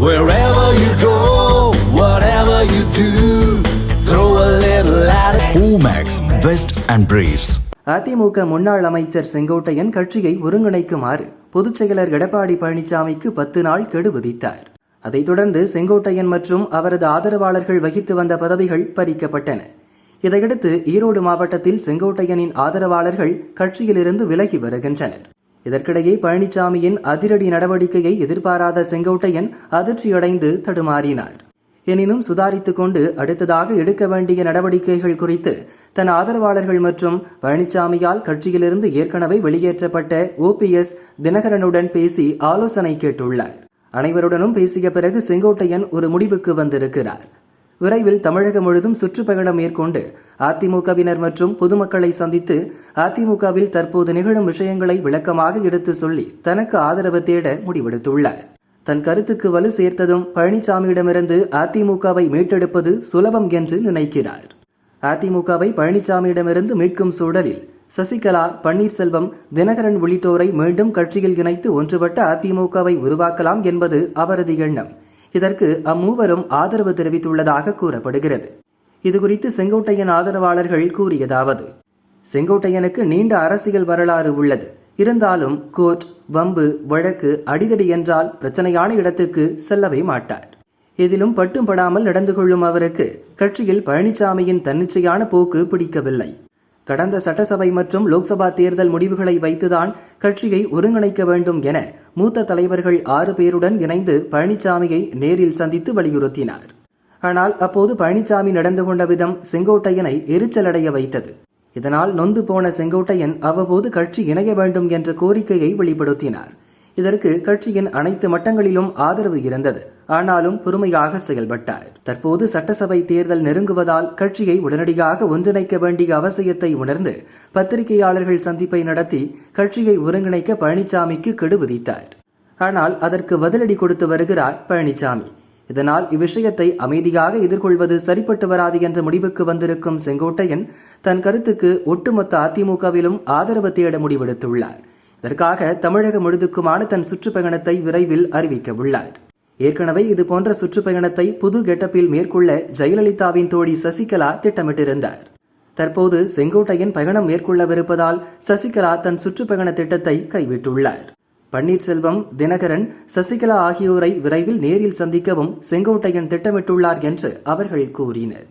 Wherever you go, whatever you do, throw a little at it. Omax, Vest and Briefs. AIADMK முன்னாள் அமைச்சர் செங்கோட்டையன் கட்சியை ஒருங்கிணைக்குமாறு பொதுச் செயலர் எடப்பாடி பழனிசாமிக்கு பத்து நாள் கெடு விதித்தார் அதைத் தொடர்ந்து செங்கோட்டையன் மற்றும் அவரது ஆதரவாளர்கள் வகித்து வந்த பதவிகள் பறிக்கப்பட்டன இதையடுத்து ஈரோடு மாவட்டத்தில் செங்கோட்டையனின் ஆதரவாளர்கள் கட்சியிலிருந்து விலகி வருகின்றனர் இதற்கிடையே பழனிசாமியின் அதிரடி நடவடிக்கையை எதிர்பாராத செங்கோட்டையன் அதிர்ச்சியடைந்து தடுமாறினார். எனினும் சுதாரித்துக் கொண்டு அடுத்ததாக எடுக்க வேண்டிய நடவடிக்கைகள் குறித்து தன் ஆதரவாளர்கள் மற்றும் பழனிசாமியால் கட்சியிலிருந்து ஏற்கனவே வெளியேற்றப்பட்ட ஓபிஎஸ் தினகரனுடன் பேசி ஆலோசனை கேட்டுள்ளார். அனைவருடனும் பேசிய பிறகு செங்கோட்டையன் ஒரு முடிவுக்கு வந்திருக்கிறார். விரைவில் தமிழகம் முழுதும் சுற்றுப்பயணம் மேற்கொண்டு அதிமுகவினர் மற்றும் பொதுமக்களை சந்தித்து அதிமுகவில் தற்போது நிகழும் விஷயங்களை விளக்கமாக எடுத்து சொல்லி தனக்கு ஆதரவு தேட முடிவெடுத்துள்ளார். தன் கருத்துக்கு வலு சேர்த்ததும் பழனிசாமியிடமிருந்து அதிமுகவை மீட்டெடுப்பது சுலபம் என்று நினைக்கிறார். அதிமுகவை பழனிசாமியிடமிருந்து மீட்கும் சூழலில் சசிகலா பன்னீர்செல்வம் தினகரன் உள்ளிட்டோரை மீண்டும் கட்சியில் இணைத்து ஒன்றுபட்ட அதிமுகவை உருவாக்கலாம் என்பது அவரது எண்ணம். இதற்கு அம்மூவரும் ஆதரவு தெரிவித்துள்ளதாக கூறப்படுகிறது. இதுகுறித்து செங்கோட்டையன் ஆதரவாளர்கள் கூறியதாவது செங்கோட்டையனுக்கு நீண்ட அரசியல் வரலாறு உள்ளது. இருந்தாலும் கோர்ட் வம்பு வழக்கு அடிதடி என்றால் பிரச்சனையான இடத்துக்கு செல்லவே மாட்டார். எதிலும் பட்டும் படாமல் நடந்து கொள்ளும் அவருக்கு கட்சியில் பழனிசாமியின் தன்னிச்சையான போக்கு பிடிக்கவில்லை. கடந்த சட்டசபை மற்றும் லோக்சபா தேர்தல் முடிவுகளை வைத்துதான் கட்சியை ஒருங்கிணைக்க வேண்டும் என மூத்த தலைவர்கள் ஆறு பேருடன் இணைந்து பழனிசாமியை நேரில் சந்தித்து வலியுறுத்தினார். ஆனால் அப்போது பழனிசாமி நடந்து கொண்ட விதம் செங்கோட்டையனை எரிச்சலடைய வைத்தது. இதனால் நொந்து போன செங்கோட்டையன் அவ்வப்போது கட்சி இணைய வேண்டும் என்ற கோரிக்கையை வெளிப்படுத்தினார். இதற்கு கட்சியின் அனைத்து மட்டங்களிலும் ஆதரவு இருந்தது. ஆனாலும் பொறுமையாக செயல்பட்டார். தற்போது சட்டசபை தேர்தல் நெருங்குவதால் கட்சியை உடனடியாக ஒன்றிணைக்க வேண்டிய அவசியத்தை உணர்ந்து பத்திரிகையாளர்கள் சந்திப்பை நடத்தி கட்சியை ஒருங்கிணைக்க பழனிசாமிக்கு கெடு விதித்தார். ஆனால் அதற்கு பதிலடி கொடுத்து வருகிறார் பழனிசாமி இதனால் இவ்விஷயத்தை அமைதியாக எதிர்கொள்வது சரிப்பட்டு வராது என்ற முடிவுக்கு வந்திருக்கும் செங்கோட்டையன் தன் கருத்துக்கு ஒட்டுமொத்த அதிமுகவிலும் ஆதரவு தேட முடிவெடுத்துள்ளார். இதற்காக தமிழகம் முழுதுக்குமான தன் சுற்றுப்பயணத்தை விரைவில் அறிவிக்க உள்ளார். ஏற்கனவே இதுபோன்ற சுற்றுப்பயணத்தை புது கெட்டப்பில் மேற்கொள்ள ஜெயலலிதாவின் தோழி சசிகலா திட்டமிட்டிருந்தார். தற்போது செங்கோட்டையன் பயணம் மேற்கொள்ளவிருப்பதால் சசிகலா தன் சுற்றுப்பயண திட்டத்தை கைவிட்டுள்ளார். பன்னீர்செல்வம் தினகரன் சசிகலா ஆகியோரை விரைவில் நேரில் சந்திக்கவும் செங்கோட்டையன் திட்டமிட்டுள்ளார் என்று அவர்கள் கூறினர்.